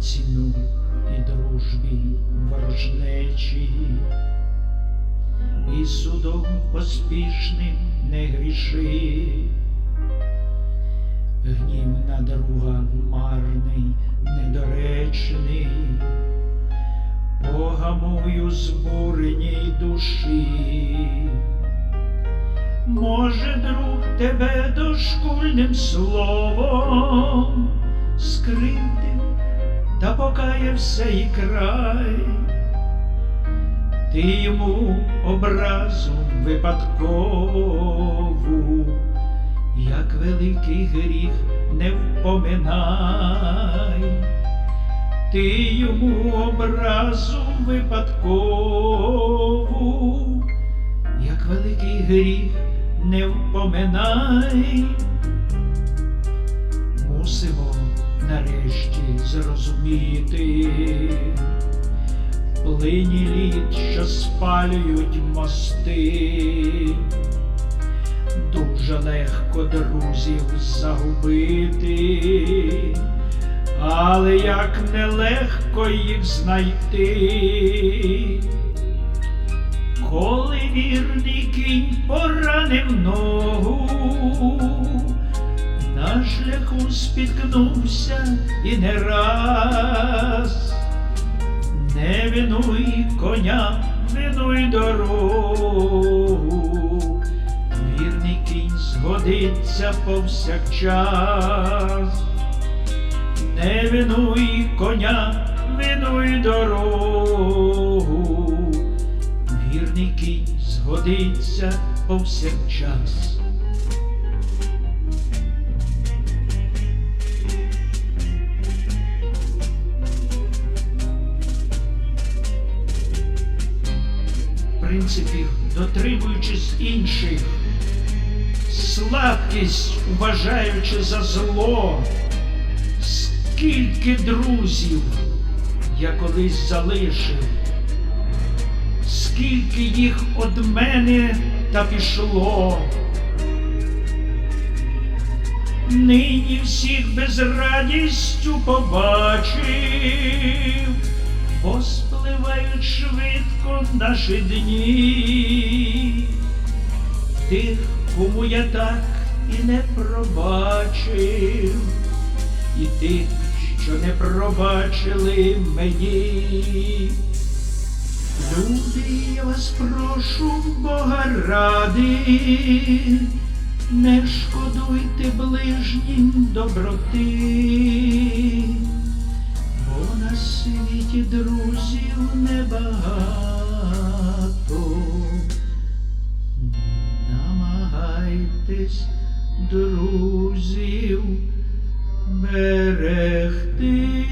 ціну і дружбі ворожнечі, і судом поспішним не гріши. Гнів на друга марний, недоречний, погамую збуреній душі. Може, друг тебе дошкульним словом скривдив та покаявся і край, ти йому образу випадкову, як великий гріх не впоминай, ти йому образу випадкову, як великий гріх не впоминай, мусимо нарешті зрозуміти плині літ, що спалюють мости. Дуже легко друзів загубити, але як нелегко їх знайти. Коли вірний кінь поранив ногу, на шляху спіткнувся і не раз, не винуй коня, винуй дорогу, вірний кінь згодиться повсякчас, не винуй коня, винуй дорогу. Вірний кінь згодиться повсякчас. Принципів, дотримуючись інших, слабкість вважаючи за зло, скільки друзів я колись залишив. Скільки їх од мене та пішло. Нині всіх без радістю побачив, бо спливають швидко наші дні, тих, кому я так і не пробачив, і тих, що не пробачили мені. Люди, я вас прошу, Бога ради, не шкодуйте ближнім доброти, бо на світі друзів небагато. Намагайтесь друзів берегти.